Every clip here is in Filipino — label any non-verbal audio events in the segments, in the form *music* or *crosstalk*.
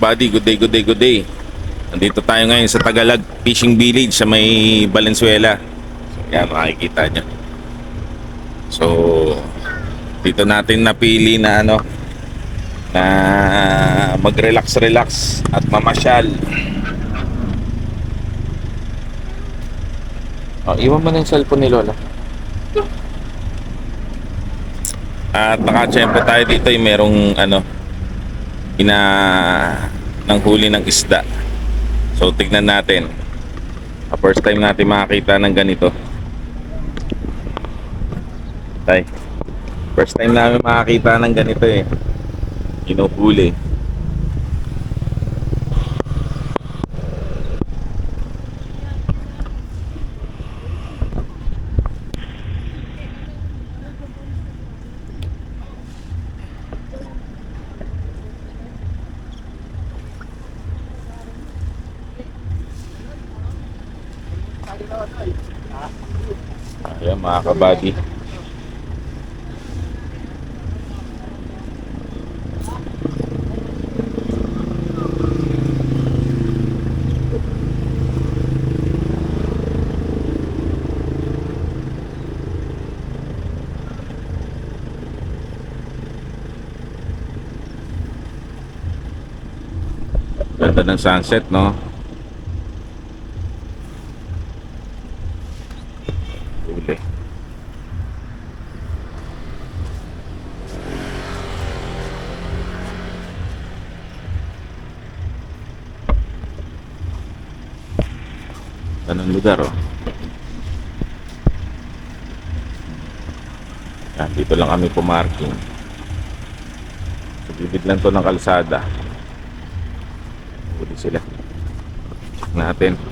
kabady, good day, good day, good day. Nandito tayo ngayon sa Tagalog Fishing Village sa may Valenzuela. Yan, makikita nyo. So, dito natin napili na ano, na mag-relax-relax at mamasyal. Oh, iwan mo na yung cellphone ni Lola. At nakachempo tayo dito yung merong ano, ina ng huli ng isda. So tignan natin. Ah, First time natin makakita ng ganito. Tay. First time namin makakita ng ganito eh. Inuhuli. Ayan mga kabady. Ganda ng sunset, no? Huli. Anong lugar, oh? Yan, dito lang kami pumarking. Gilid lang to ng kalsada. Huli sila. Natin.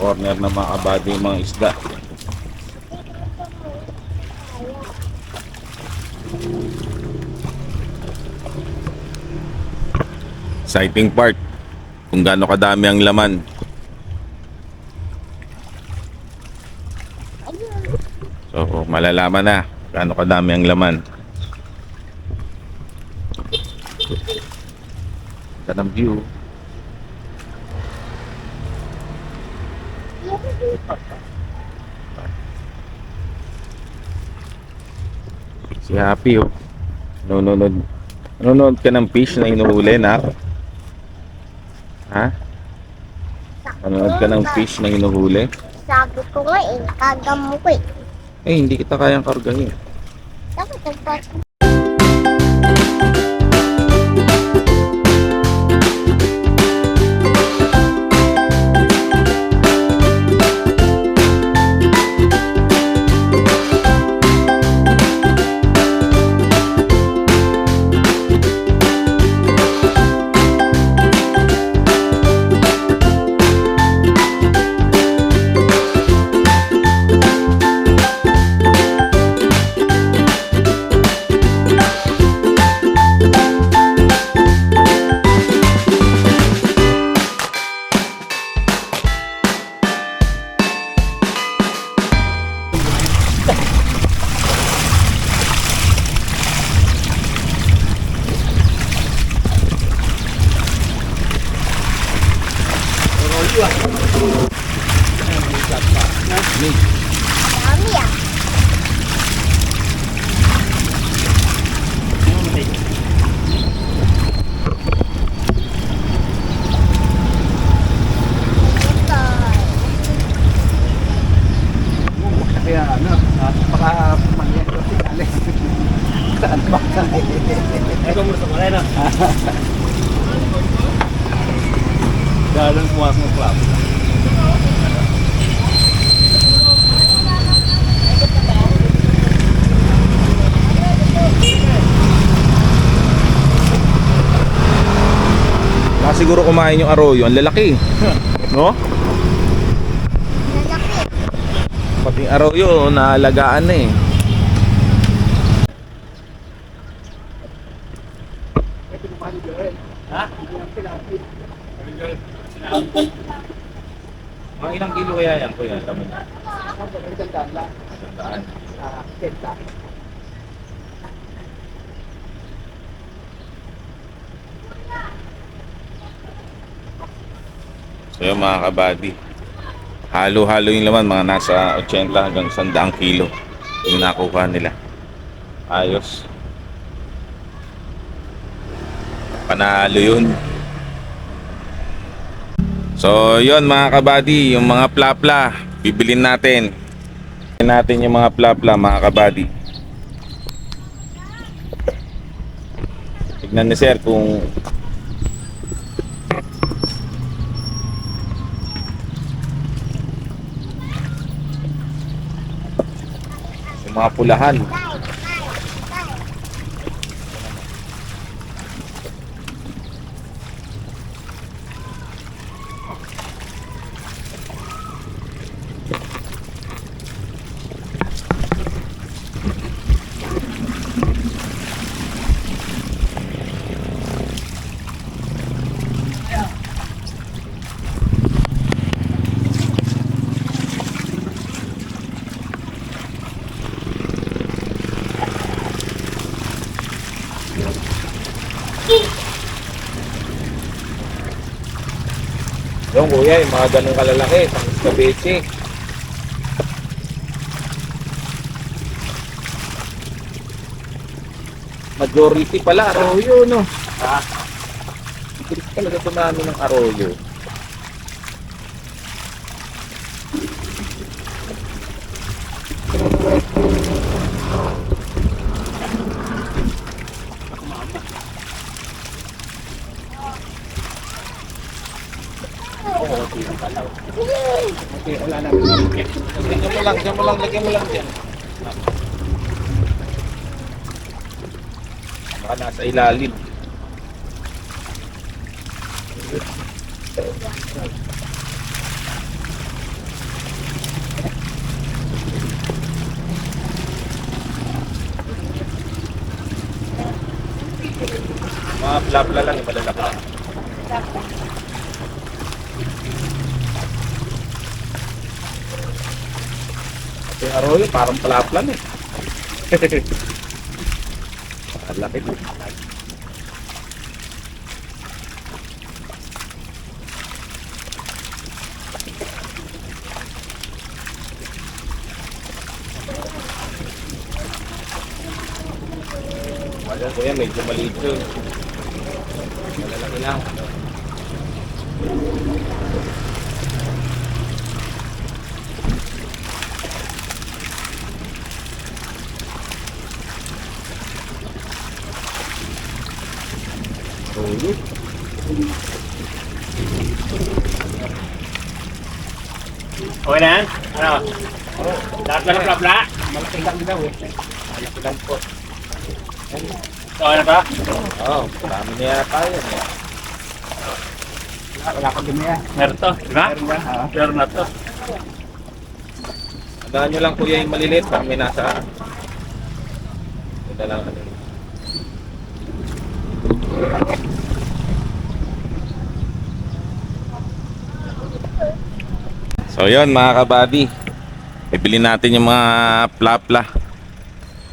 corner na makabado yung mga isda. Exciting part kung gaano kadami ang laman. So malalaman na gaano kadami ang laman. Ganang view. Happy oh. Nanonood. Nanonood ka ng fish na inuhuli na. Ha? Nanonood ka ng fish na inuhuli? Sabi ko nga eh, kagam mo ko eh. Eh, hindi kita kayang kargahin. Dapat nagpas Ikaw muna sa malay na. Galang puwas mo club. Baka siguro kumain yung arroyo. Ang lalaki. No? Lalaki. Pati arroyo, naalagaan na eh. Mga ilang kilo kaya yan, kuya? Laman niya. Sandaan. So yun mga kabady. Halo-halo yung laman, mga nasa 80 hanggang 100 kilo yung nakuha nila. Ayos. Panalo yun. So yun mga kabady, yung mga plapla, bibilin natin. Bibilin natin yung mga plapla mga kabady. Tignan ni sir kung yung mga pulahan. Yung kuya, yung mga ganun kalalaki, pang escabeche. Majority pala, arroyo, no? Ah. Bilis talaga tumami ng arroyo. Okay, wala na. Lagyan mo lang, lagyan mo lang, lagyan mo lang dyan. Baka nasa ilalim. Mga plapla lang, yung malalaki. Yung arroyo, parang palaplan eh. *laughs* Ang laki. Ko yan, medyo maliit yun. Malalaki lang. Na ng plapla? Malaki lang daw eh. Malaki lang po. Okay na to? Oo, oh, marami na yata yun eh. Wala ko din yan. Meron to, di ba? Meron yan, ha? Meron na to. Tandaan nyo lang kuya yung maliliit, parang may nasa... Ito lang ano. So yun mga kabady, ibili natin yung mga plapla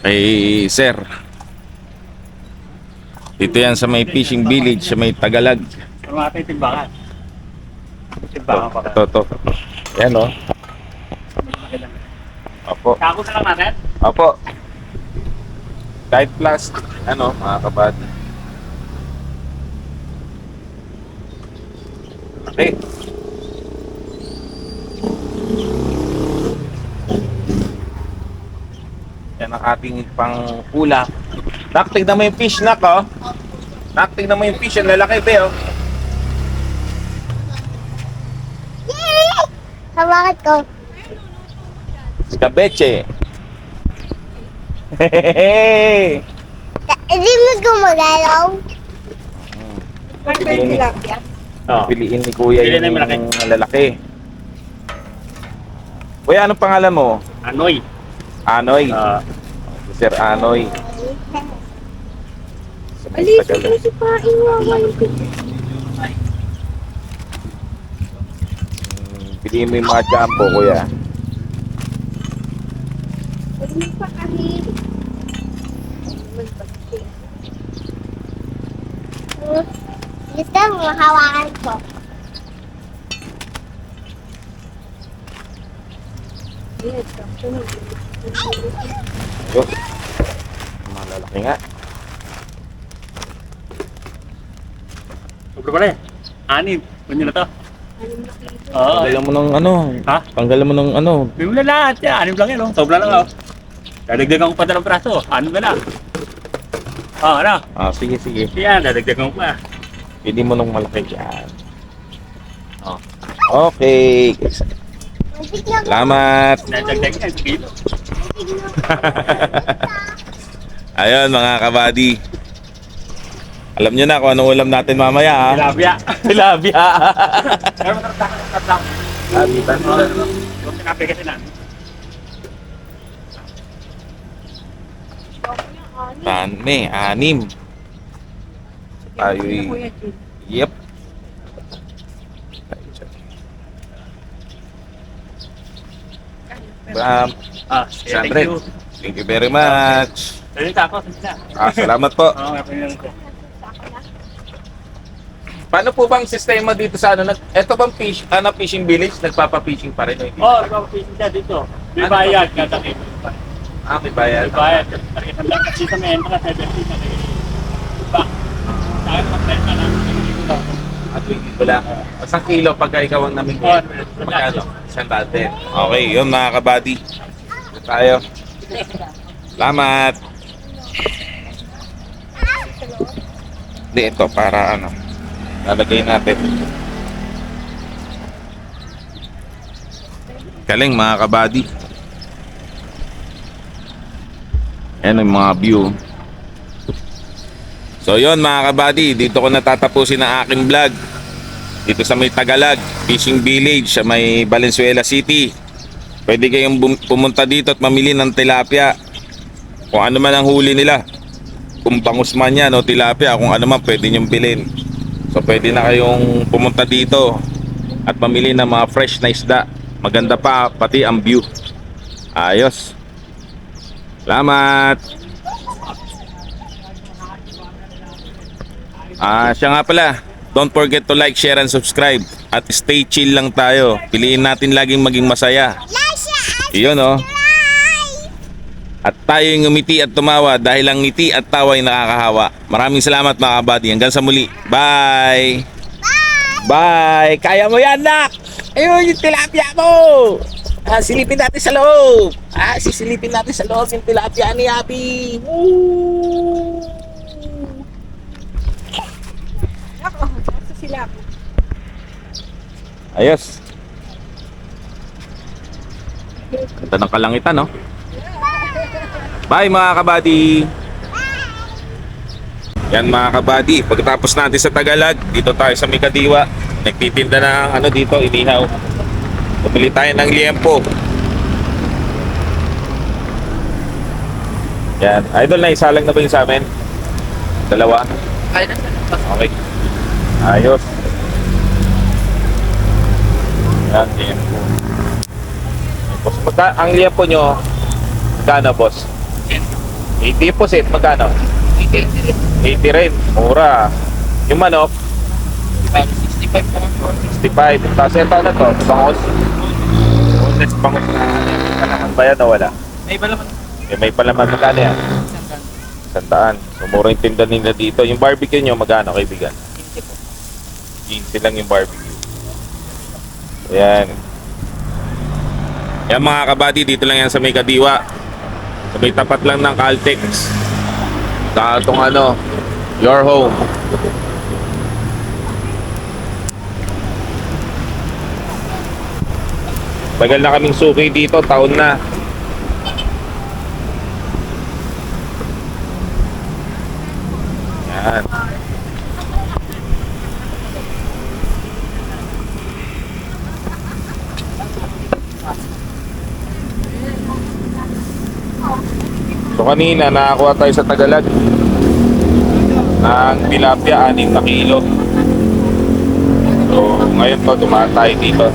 kay sir. Dito yan sa may fishing village, sa may Tagalag. Pero natin yung timbangan. Timbangan pa. Ito, ito. Yan o. Opo. Kako na lang natin? Opo. Kahit plus, ano, mga kabady. Okay. Yan ang ating pang pula. Nak, tignan mo yung fish, nak, oh. Nak, tignan mo yung fish, ang lalaki, be, oh. Yay! Hawakan ko. Scabeche. Hehehe. Hindi mo gumagalaw. Piliin, Oo. piliin ni Kuya Piliin yung malaki. lalaki. Kuya, anong pangalan mo? Anoy. Anoy. Ah, Sir Anoy. Sa may Alis, Tagalog. kasi pa iwawan ko. Hmm, Piliin mo yung mga Kuya. Pa kami. Gusto mo hawakan ko. Ayun. Malalaki nga. Sobrang pala eh. Anim. Ganyan na to. Oo. Tanggalan mo ng ano. Ha? Tanggalan mo ng ano. Bigyan mo na lahat yan. Anim lang yan. Oh. Sobra lang. Oh. Dadagdagan ko pa dalawang braso. Anim ka lang. Oo, ano? Ah, sige, sige. Yan, dadagdagan ko pa. Pili mo ng malaki dyan. Oh. Okay. Salamat. Dadagdagan. Kilo. *laughs* Ayun mga kabady. Alam nyo na kung anong ulam natin mamaya ha. Tilapia. Tilapia. *laughs* Pero matataka ng tatlak. Sabitan mo. Sinabi kasi na. Tan, may anim. Tayo Yep. Um, Ah, yeah, thank you. thank you very much. Ayun ka ako. Sige na. Ah, salamat po. Oo, nga pinili ko. Paano po bang sistema dito sa ano? Nag, ito bang fish, ano, fishing village? Nagpapa-fishing pa rin? hindi? Oo, nagpapapicing siya dito. May Ano bayad kada kilo. Ah, may bayad. May bayad. Target lang kasi sa may entrance, 17 na kayo. Diba? Sa akin, mag-renta lang. At ko lang. Isang kilo pagka ikaw ang naming Oo, Magkano? Isang dati. Okay, yun mga kabady. Tayo. Salamat. Hindi, ito para ano. Lalagay natin. Galing mga kabady. Ayan yung mga view. So yun mga kabady, dito ko natatapusin ang aking vlog. Dito sa may Tagalag, Fishing Village sa may Valenzuela City. Pwede kayong pumunta dito at mamili ng tilapia. Kung ano man ang huli nila. Kung bangus man yan o tilapia, kung ano man pwede nyong bilhin. So pwede na kayong pumunta dito at mamili ng mga fresh na isda. Maganda pa pati ang view. Ayos. Salamat. Ah, siya nga pala. Don't forget to like, share, and subscribe. At stay chill lang tayo. Piliin natin laging maging masaya. Iyon oh. At tayo yung ngumiti at tumawa dahil ang ngiti at tawa ay nakakahawa. Maraming salamat mga kabady. Hanggang sa muli. Bye! Bye! Kaya mo yan, nak! Ayun, yung tilapia mo! Ah, silipin natin sa loob! Ah, sisilipin natin sa loob yung tilapia ni Abby! Woo! Ayos! Ganda ng kalangitan, no? Bye mga kabady! Yan mga kabady, pagkatapos natin sa Tagalog, dito tayo sa Mikadiwa. Nagtitinda ng ano dito, inihaw. Pumili tayo ng liempo. Yan. Idol, na isalang na ba yung sa amin? Dalawa? Okay. Ayos. Yan, liempo. Boss, magka, ang liempo nyo, magkano boss? 80 po set, magkano? 80 rin, mura. Yung manok? 65. 65. Tapos ito ano to? Bangos? Boneless bangos na kalaman ba yan o wala? May ba naman? Eh, may palaman magkano yan? Sandaan. So, mura yung tinda nila dito. Yung barbecue nyo, magkano kaibigan? 15 lang yung barbecue. Ayan. Yan mga kabady, dito lang yan sa may kadiwa. Sa may tapat lang ng Caltex. Sa itong ano, your home. Tagal na kaming suki dito, taon na. Yan. So kanina nakakuha tayo sa Tagalog ng tilapia 6 na kilo. So ngayon to dumaan tayo dito.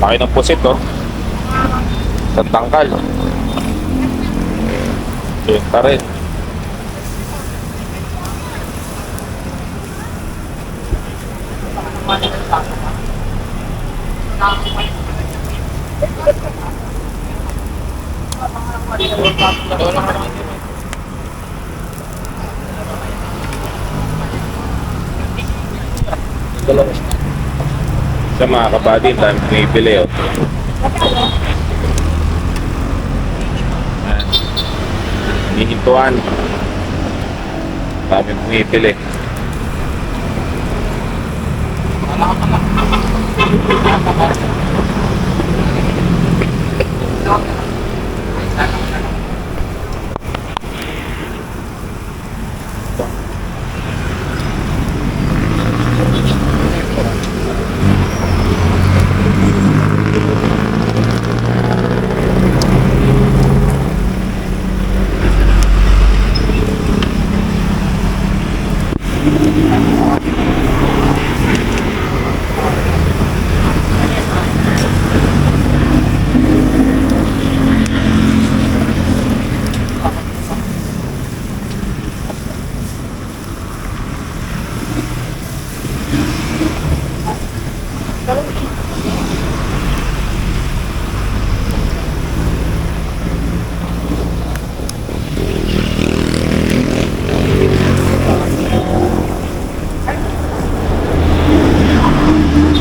Laki ng pusit oh. Sa tangkal. Yun pa rin. Sa mga kabady, ang dami pumipili oh. Hihintuan. Dami pumipili.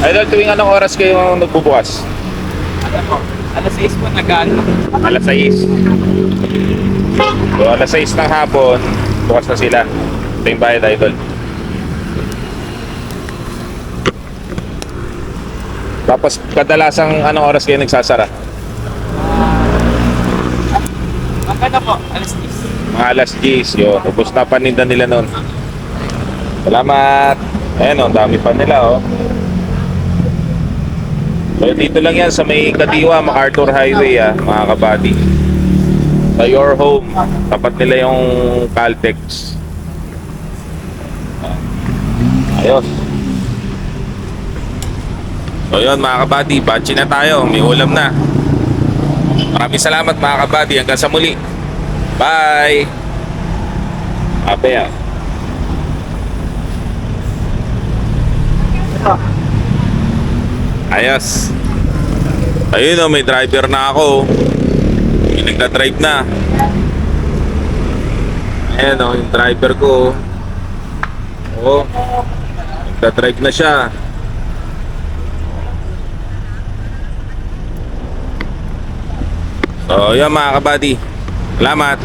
Idol, tuwing anong oras kayo nagbubukas? Ano po? Alas 6 po nag-ano. Alas 6. So, alas 6 ng hapon, bukas na sila. Ito yung bayad, Idol. Tapos, kadalasang anong oras kayo nagsasara? Magkano po? Alas 10. Mga alas 10, yun. Ubus na paninda nila noon. Salamat! Ayan o, dami pa nila oh. So dito lang yan sa may Kadiwa, MacArthur Highway ah, mga kabady. Sa your home, tapat nila yung Caltex. Ayos. So yun mga kabady, batchy na tayo, may ulam na. Maraming salamat mga kabady, hanggang sa muli. Bye! Ape. Ah. Ayos. Ayun oh, may driver na ako. May nagda-drive na. Ayan oh, yung driver ko. Oh. Nagda-drive na siya. So, yun mga kabady. Salamat.